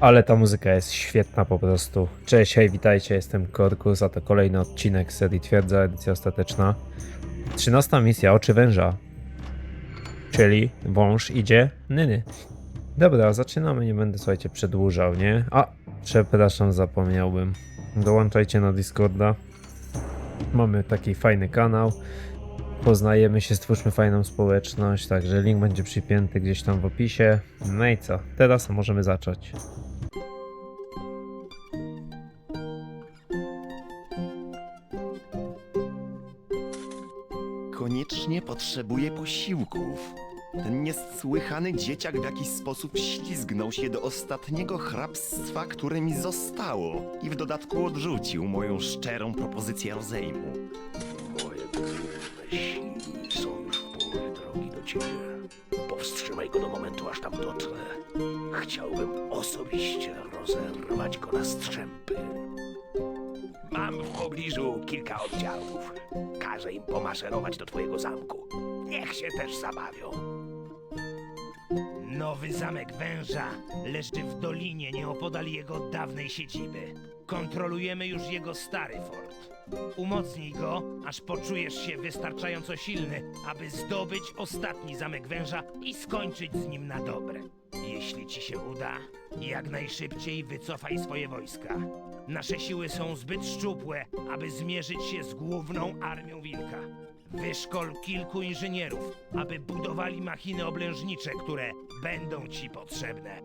Ale ta muzyka jest świetna po prostu. Cześć, hej, witajcie, jestem Korkus, a to kolejny odcinek serii Twierdza, edycja ostateczna. 13 misja, Oczy Węża. Czyli wąż idzie nyny. Dobra, zaczynamy, nie będę, słuchajcie, przedłużał, nie? A, przepraszam, zapomniałbym. Dołączajcie na Discorda. Mamy taki fajny kanał. Poznajemy się, stwórzmy fajną społeczność, także link będzie przypięty gdzieś tam w opisie. No i co? Teraz możemy zacząć. Koniecznie potrzebuje posiłków. Ten niesłychany dzieciak w jakiś sposób ślizgnął się do ostatniego hrabstwa, które mi zostało i w dodatku odrzucił moją szczerą propozycję rozejmu. Moje bezwzględne są już w połowie drogi do ciebie. Powstrzymaj go do momentu, aż tam dotrę. Chciałbym osobiście rozerwać go na strzępy. Mam w pobliżu kilka oddziałów. Każę im pomaszerować do twojego zamku. Niech się też zabawią. Nowy zamek węża leży w dolinie nieopodal jego dawnej siedziby. Kontrolujemy już jego stary fort. Umocnij go, aż poczujesz się wystarczająco silny, aby zdobyć ostatni zamek węża i skończyć z nim na dobre. Jeśli ci się uda, jak najszybciej wycofaj swoje wojska. Nasze siły są zbyt szczupłe, aby zmierzyć się z główną armią wilka. Wyszkol kilku inżynierów, aby budowali machiny oblężnicze, które będą ci potrzebne.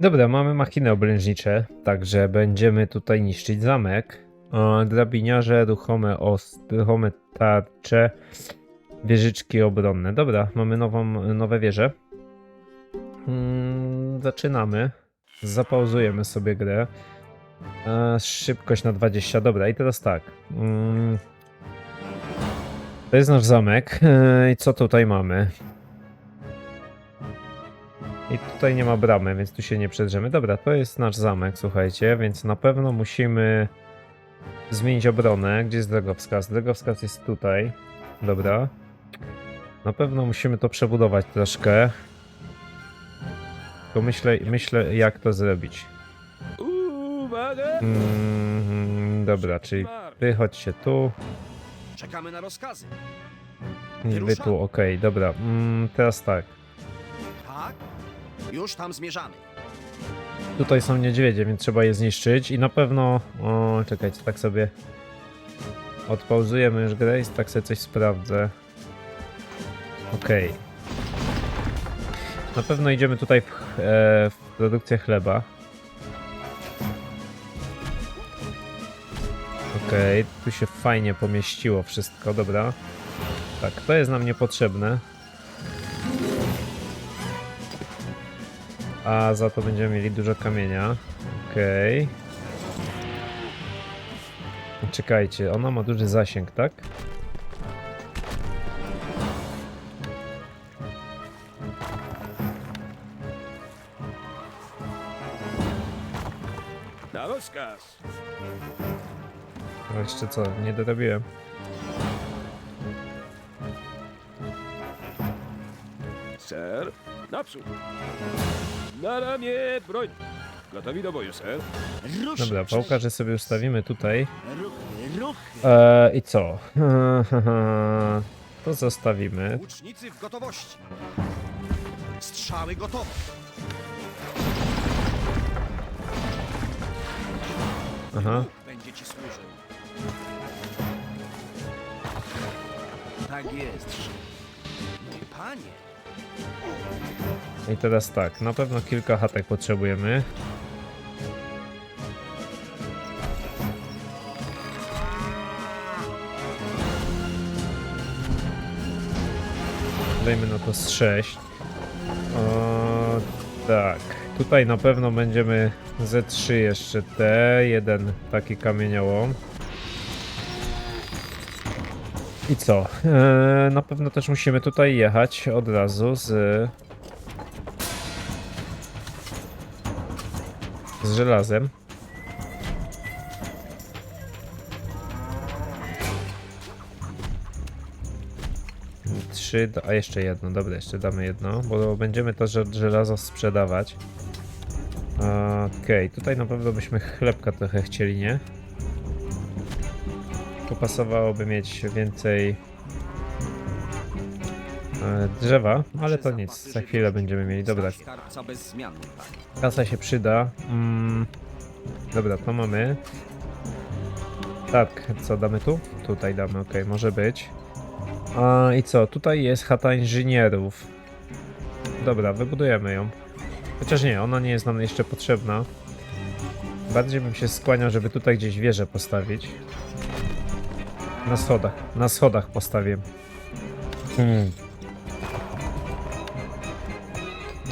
Dobra, mamy machiny oblężnicze, także będziemy tutaj niszczyć zamek. Drabiniarze, ruchome, ruchome tarcze, wieżyczki obronne. Dobra, mamy nową, nowe wieże. Mm, zaczynamy. Zapauzujemy sobie grę. E, szybkość na 20. Dobra, i teraz tak. Mm, to jest nasz zamek. E, I co tutaj mamy? I tutaj nie ma bramy, więc tu się nie przedrzemy. Dobra, to jest nasz zamek, słuchajcie, więc na pewno musimy zmienić obronę. Gdzie jest drogowskaz? Drogowskaz jest tutaj. Dobra. Na pewno musimy to przebudować troszkę. Tylko myślę, myślę jak to zrobić. Mm, dobra, czyli wy chodźcie tu Czekamy na rozkazy. i wy tu, okej, dobra. Mm, teraz. Tak? Już tam zmierzamy. Tutaj są niedźwiedzie, więc trzeba je zniszczyć i na pewno... O, czekajcie, tak sobie... Odpauzujemy już grę i tak sobie coś sprawdzę. Okej. Na pewno idziemy tutaj w, e, w produkcję chleba. Okej, tu się fajnie pomieściło wszystko, dobra. Tak, to jest nam niepotrzebne. A za to będziemy mieli dużo kamienia. Okej. Czekajcie, ona ma duży zasięg, tak? Na rozkaz. A jeszcze co, nie dorobiłem. Ser, naprzód. Na ramię broń. Gotowi do boju, ser. Ruszaj, Dobra, pałka, że sobie ustawimy tutaj. Ruchy, ruchy. Eee, I co? To zostawimy. Łucznicy w gotowości. Strzały gotowe. Aha. Będzie ci służył. Tak jest. Mój panie. I teraz tak, na pewno kilka chatek potrzebujemy. Dajmy na to z 6. O, tak. Tutaj na pewno będziemy ze 3 jeszcze te. Jeden taki kamieniołom. I co? Eee, na pewno też musimy tutaj jechać od razu z z żelazem. trzy, a jeszcze jedno, dobra, jeszcze damy jedno, bo będziemy to żel- żelazo sprzedawać. Okej, tutaj na pewno byśmy chlebka trochę chcieli, nie? Pasowałoby mieć więcej e, drzewa, ale to nic, za chwilę będziemy mieli. Dobra, kasa się przyda. Mm, dobra, to mamy. Tak, co damy tu? Tutaj damy, ok, może być. A i co? Tutaj jest chata inżynierów. Dobra, wybudujemy ją. Chociaż nie, ona nie jest nam jeszcze potrzebna. Bardziej bym się skłaniał, żeby tutaj gdzieś wieżę postawić. Na schodach, na schodach postawię. Hmm.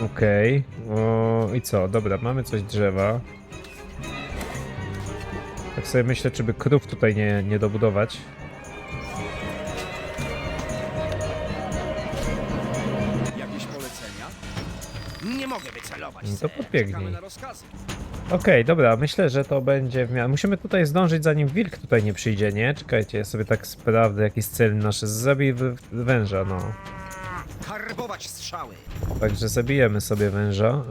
Okej. O, I co? Dobra, mamy coś drzewa. Tak sobie myślę, czy by krów tutaj nie, nie dobudować. Jakieś polecenia? Nie mogę wycelować, No to podbiegnij. Okej, dobra, myślę, że to będzie w miarę... Musimy tutaj zdążyć, zanim wilk tutaj nie przyjdzie, nie? Czekajcie, ja sobie tak sprawdzę, jaki jest cel nasz. Zabij w- węża, no. Karbować strzały. Także zabijemy sobie węża.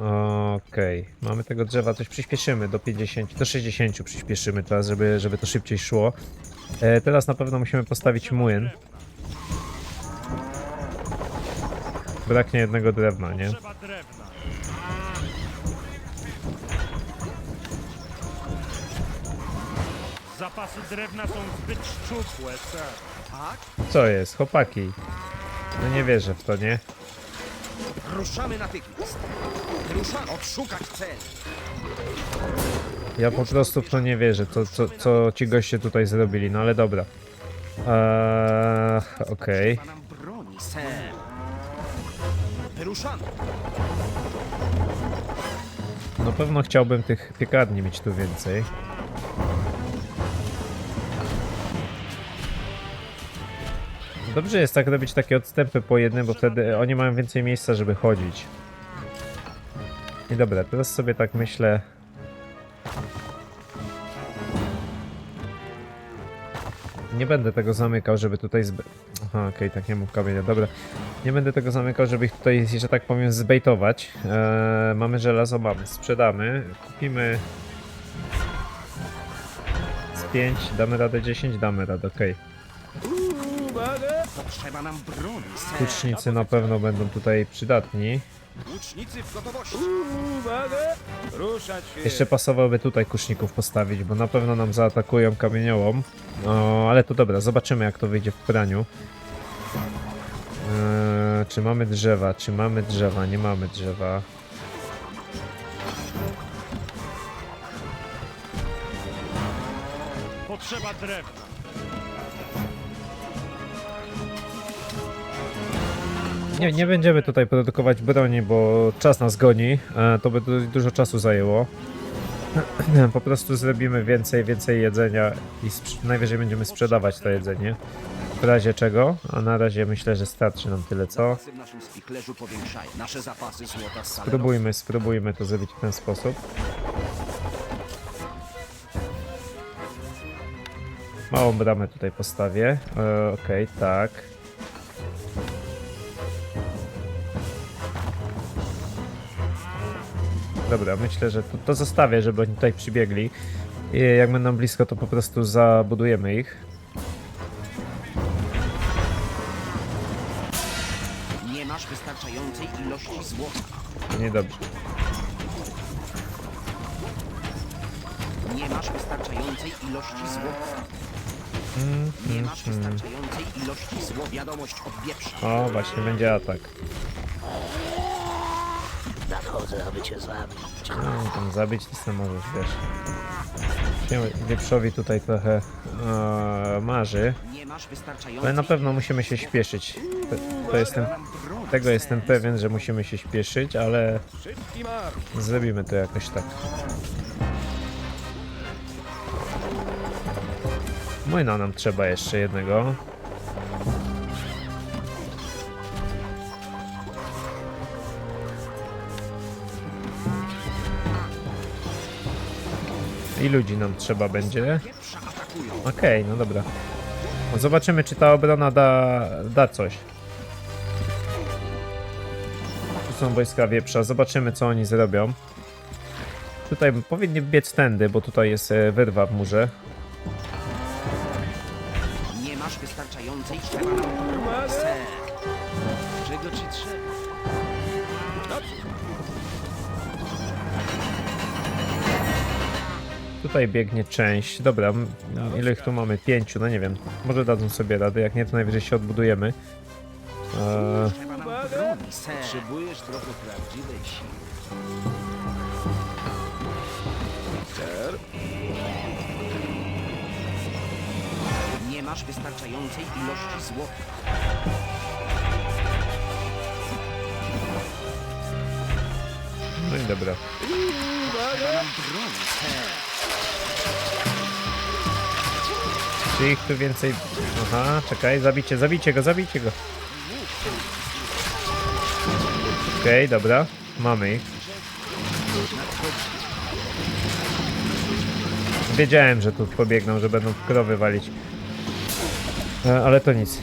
Okej. Mamy tego drzewa, coś przyspieszymy do 50, do 60 przyspieszymy teraz, żeby, żeby to szybciej szło. E, teraz na pewno musimy postawić młyn. Braknie jednego drewna, nie? Trzeba drewna. Zapasy drewna są zbyt szczupłe. Tak? Co jest, chłopaki? No nie wierzę w to, nie? Ruszamy natychmiast. Ruszamy. Odszukać cel. Ja po prostu w to nie wierzę, co, co, co ci goście tutaj zrobili, no ale dobra. Eee, Okej. Trzeba nam broni, ser. Wyruszamy. Na pewno chciałbym tych piekarni mieć tu więcej. Dobrze jest tak robić takie odstępy po jednym, bo wtedy oni mają więcej miejsca, żeby chodzić. I dobra, teraz sobie tak myślę. Nie będę tego zamykał, żeby tutaj zbe... Aha, okej, tak nie mów kamienia, dobra. Nie będę tego zamykał, żeby ich tutaj, że tak powiem, zbejtować. Eee, mamy żelazo, mamy, sprzedamy. Kupimy z 5, damy radę 10, damy radę, okej. Potrzeba nam broni, ser. Łucznicy na pewno będą tutaj przydatni. Łucznicy w gotowości. Ruszać się. Jeszcze pasowałoby tutaj kuszników postawić, bo na pewno nam zaatakują kamieniołom. No, ale to dobra, zobaczymy jak to wyjdzie w praniu. Eee, czy mamy drzewa? Czy mamy drzewa? Nie mamy drzewa. Potrzeba drewna. Nie, nie będziemy tutaj produkować broni, bo czas nas goni. E, to by du- dużo czasu zajęło. Po prostu zrobimy więcej, więcej jedzenia i najwyżej będziemy sprzedawać to jedzenie. W razie czego, a na razie myślę, że starczy nam tyle, co? Spróbujmy, spróbujmy to zrobić w ten sposób. Małą bramę tutaj postawię. E, Okej, tak. Dobra, myślę, że to, to zostawię, żeby oni tutaj przybiegli. I jak będą blisko, to po prostu zabudujemy ich. Nie masz wystarczającej ilości złota. To niedobrze. Nie masz wystarczającej ilości złota. Nie masz wystarczającej ilości złota. Wiadomość od wieprza. O, właśnie będzie atak. Nadchodzę, aby cię zabić. No, tam zabić to sobie możesz, wiesz. Się wieprzowi tutaj trochę e, marzy, Nie ale na pewno musimy się śpieszyć. To, to jestem, tego jestem pewien, że musimy się śpieszyć, ale zrobimy to jakoś tak. Młyna nam trzeba jeszcze jednego. I ludzi nam trzeba będzie. Okej, okay, no dobra. Zobaczymy, czy ta obrona da, da coś. Tu są wojska wieprza, zobaczymy, co oni zrobią. Tutaj powinni biec tędy, bo tutaj jest e, wyrwa w murze. Nie masz wystarczającej siły. Tutaj biegnie część. Dobra, m- ile ich tu mamy? Pięciu, no nie wiem. Może dadzą sobie radę, jak nie, to najwyżej się odbudujemy. Eee. Potrzebujesz trochę prawdziwej siły. Nie masz wystarczającej ilości złota. no i dobra. Ser. Czy ich tu więcej... Aha, czekaj, zabicie, zabicie go, zabicie go. Okej, dobra. Mamy ich. Wiedziałem, że tu pobiegną, że będą krowy walić. E, ale to nic.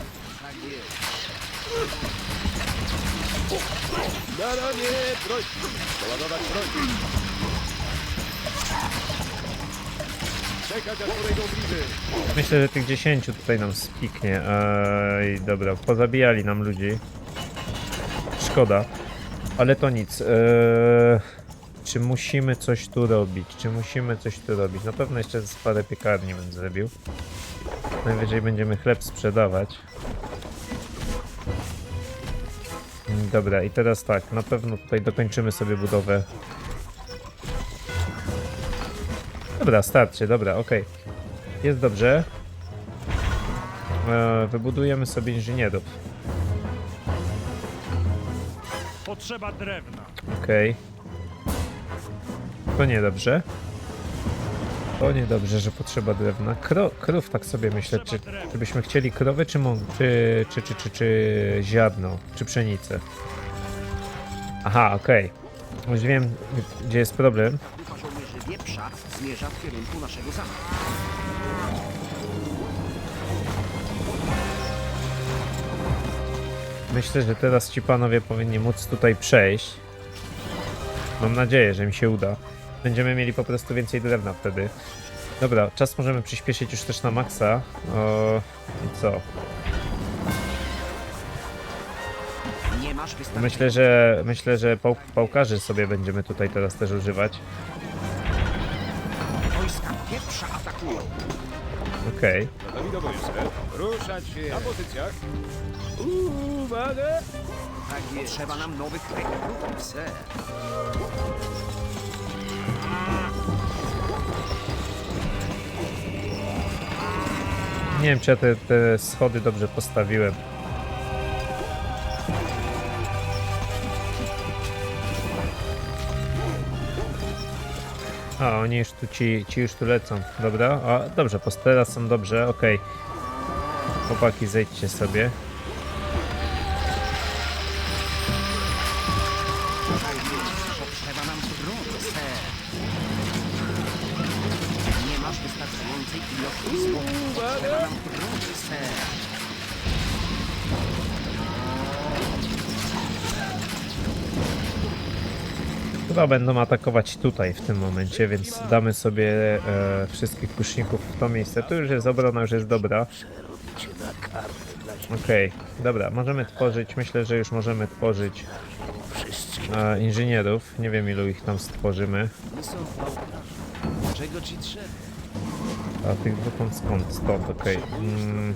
Na ramię, broń! Doładować broń! Myślę, że tych 10 tutaj nam spiknie. Ej, dobra, pozabijali nam ludzi. Szkoda. Ale to nic. Czy musimy coś tu robić? Czy musimy coś tu robić? Na pewno jeszcze z parę piekarni bym zrobił. Najwyżej będziemy chleb sprzedawać. Dobra, i teraz tak, na pewno tutaj dokończymy sobie budowę. Dobra, starczy, dobra, okej. Jest dobrze. E, wybudujemy sobie inżynierów. Potrzeba drewna. Okej. To niedobrze. To niedobrze, że potrzeba drewna. Kro, krów tak sobie myślę, czy, czy byśmy chcieli krowy, czy, mo- czy, czy, czy, czy, czy ziarno, czy pszenicę. Aha, okej. Już wiem, gdzie jest problem. Wieprza zmierza w kierunku naszego zamku. Myślę, że teraz ci panowie powinni móc tutaj przejść. Mam nadzieję, że mi się uda. Będziemy mieli po prostu więcej drewna wtedy. Dobra, czas możemy przyspieszyć już też na maksa. O, I co? Myślę, że myślę, że pał, pałkarzy sobie będziemy tutaj teraz też używać. Wojska wieprza atakują. Okej. Gotowi do ser. Ruszać się! Na pozycjach! Uwaga! Tak jest. Potrzeba nam nowych rekrutów, ser. Nie wiem, czy ja te, te schody dobrze postawiłem. A, oni już tu, ci, ci już tu lecą, dobra? A, dobrze, post- teraz są dobrze, okej. Chłopaki, zejdźcie sobie. Chyba będą atakować tutaj w tym momencie, więc damy sobie e, wszystkich kuszników w to miejsce. Tu już jest obrona, już jest dobra. Okej, dobra, możemy tworzyć, myślę, że już możemy tworzyć e, inżynierów. Nie wiem ilu ich tam stworzymy. Czego ci trzeba? A tych dwóch skąd? Stąd, okej. Mm,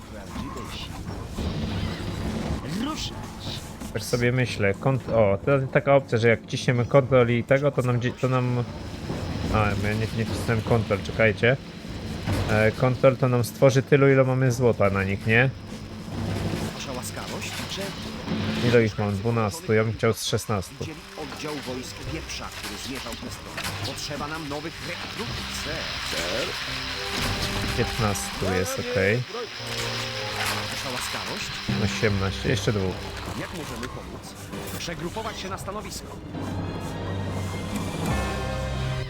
Tak sobie myślę. Kont o, teraz jest taka opcja, że jak ciśniemy kontrol i tego, to nam... To nam... A, ja nie, nie wcisnąłem kontrol, czekajcie. E, kontrol to nam stworzy tylu, ile mamy złota na nich, nie? Wasza łaskawość? Ile ich mam? 12, ja bym chciał z 16. widzieli oddział wojsk wieprza, który zmierzał tę stronę? Potrzeba nam nowych rekrutów, ser. 15 jest, ok. Wasza łaskawość? 18, jeszcze dwóch. Jak możemy pomóc? Przegrupować się na stanowisko.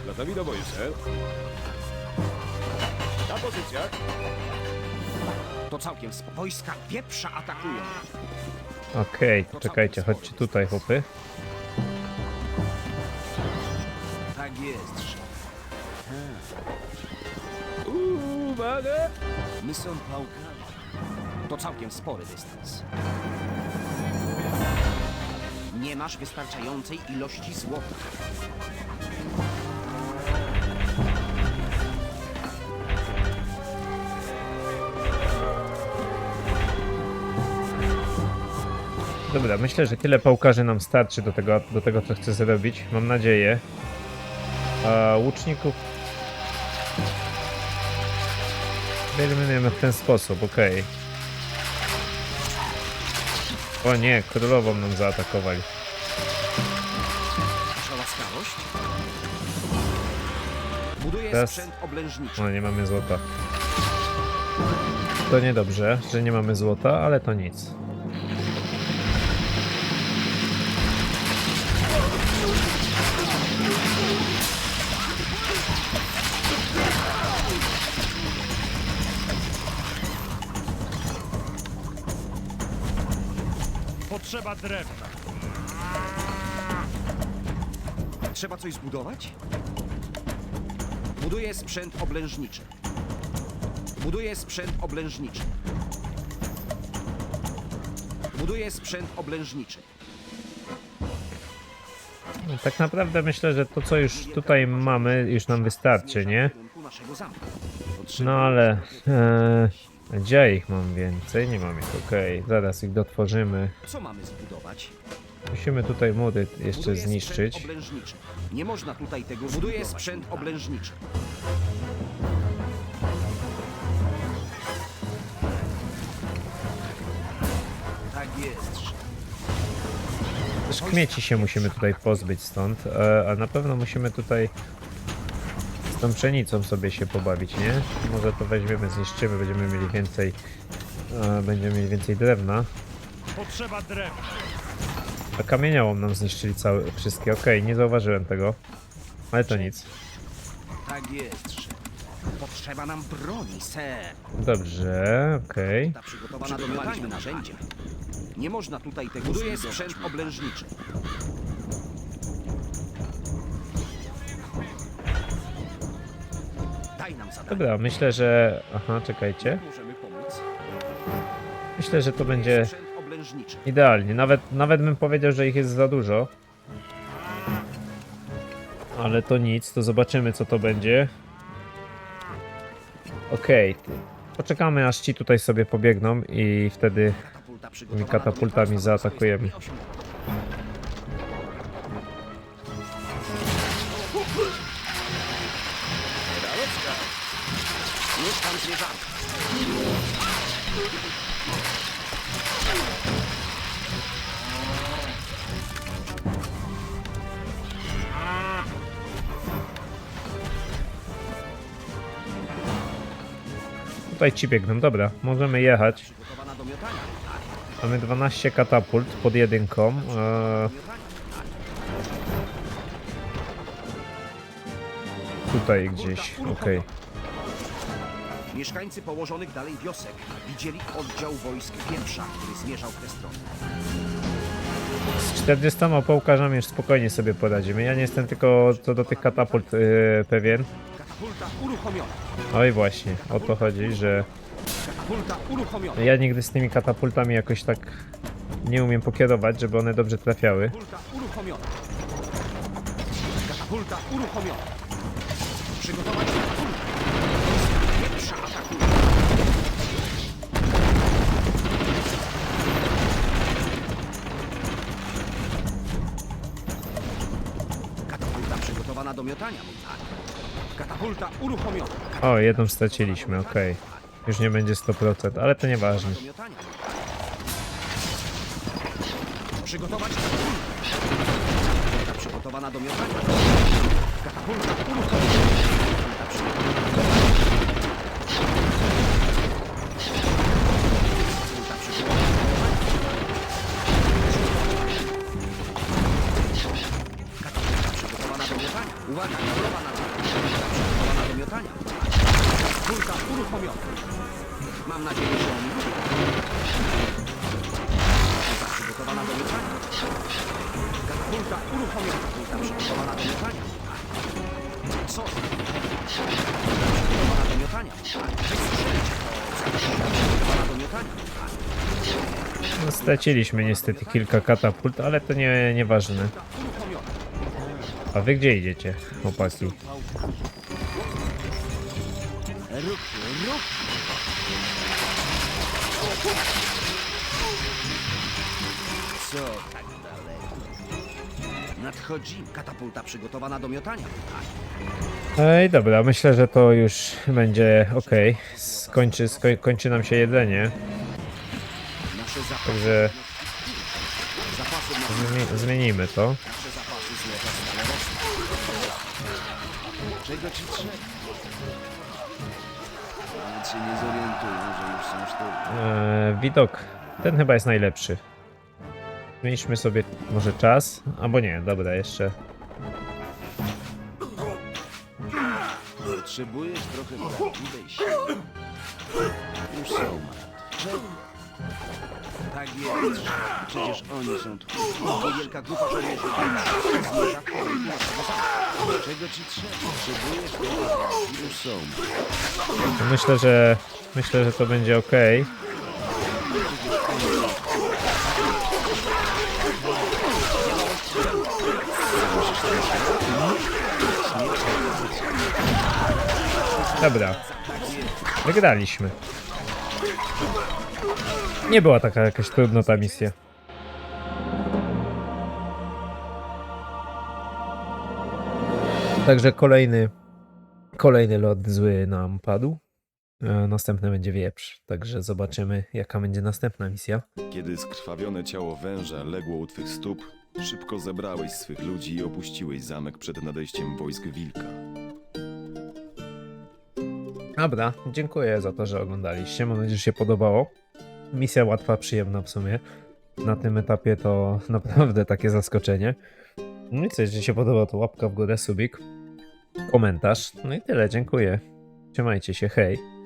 Gotowi do boju, ser. Na pozycjach. To całkiem spoko. Wojska pieprza atakują. Okej, czekajcie, chodźcie tutaj, chłopy. Tak jest, szef. Uwaga! My są pałkami. To całkiem spory dystans. Nie masz wystarczającej ilości złota. Dobra, myślę, że tyle pałkarzy nam starczy do tego, do tego co chcę zrobić. Mam nadzieję. A łuczników... Wyeliminujemy w ten sposób, okej. O nie, królową nam zaatakowali. Wasza łaskawość? Buduję Teraz- sprzęt oblężniczy. No, nie mamy złota. To niedobrze, że nie mamy złota, ale to nic. Potrzeba drewna. Trzeba coś zbudować? Buduję sprzęt oblężniczy. Buduję sprzęt oblężniczy. Buduję sprzęt oblężniczy. No, tak naprawdę myślę, że to co już tutaj mamy, już nam wystarczy, nie? Naszego zamku. No ale... E, gdzie ja ich mam więcej? Nie mam ich, okej. Zaraz ich dotworzymy. Co mamy zbudować? Musimy tutaj mury jeszcze Buduję zniszczyć. Sprzęt oblężniczy. Nie można tutaj tego Buduję sprzęt oblężniczy. Tak jest. Też kmieci się musimy tutaj pozbyć stąd, e, a na pewno musimy tutaj z tą pszenicą sobie się pobawić, nie? Może to weźmiemy, zniszczymy, będziemy mieli więcej e, będziemy mieli więcej drewna. Potrzeba drewna. A kamieniołom nam zniszczyli całe, wszystkie, okej, nie zauważyłem tego. Ale to nic. Tak jest. szef. Potrzeba nam broni, ser. Dobrze, okej. Ta przygotowana do narzędzia. Nie można tutaj tego Buduję sprzęt oblężniczy. Dobra, myślę, że... Aha, czekajcie. Myślę, że to będzie idealnie. Nawet, nawet bym powiedział, że ich jest za dużo. Ale to nic, to zobaczymy co to będzie. Okej. Poczekamy aż ci tutaj sobie pobiegną i wtedy tymi katapultami zaatakujemy. Tutaj ci biegną, dobra, możemy jechać. Mamy 12 katapult pod jedynką. Eee, tutaj gdzieś, okej. Mieszkańcy położonych dalej wiosek widzieli oddział wojsk pierwsza, który zmierzał w tę stronę. Z 40 połkarzami już spokojnie sobie poradzimy. Ja nie jestem tylko co do tych katapult yy, pewien. Katapulta uruchomiona. Oj właśnie, o to chodzi, że Katapulta uruchomiona. ja nigdy z tymi katapultami jakoś tak nie umiem pokierować, żeby one dobrze trafiały. Katapulta uruchomiona. Katapulta uruchomiona. Przygotować miotania, mój. Katapulta uruchomiona. O, jedną straciliśmy, okej. Już nie będzie 100%, ale to nieważne. Do miotania. Przygotować katapultę. Katapulta przygotowana do miotania. Katapulta uruchomiona. Straciliśmy niestety kilka katapult, ale to nie, nieważne. A wy gdzie idziecie, chłopaki? Co tak daleko? Nadchodzi katapulta przygotowana do miotania. Ej, dobra, myślę, że to już będzie ok. Skończy, skoń, kończy nam się jedzenie. Także zmienimy to. Eee, widok, ten chyba jest najlepszy. Zmieńmy sobie może czas, albo nie, dobra, jeszcze. Potrzebujesz trochę prawdziwej siły. Już są. Tak jest. Przecież oni są twoi. Niewielka grupa żołnierzy. Czego ci trzeba? Potrzebujesz prawdziwej Już są. Myślę, że myślę, że to będzie ok. Dobra. Wygraliśmy. Nie była taka jakaś trudna ta misja. Także kolejny kolejny lot zły nam padł. E, Następny będzie wieprz, także zobaczymy jaka będzie następna misja. Kiedy skrwawione ciało węża legło u twych stóp, szybko zebrałeś swych ludzi i opuściłeś zamek przed nadejściem wojsk wilka. Dobra, dziękuję za to, że oglądaliście. Mam nadzieję, że się podobało. Misja łatwa, przyjemna w sumie. Na tym etapie to naprawdę takie zaskoczenie. No i co, jeśli się podoba, to łapka w górę, subik, komentarz. No i tyle, dziękuję. Trzymajcie się, hej.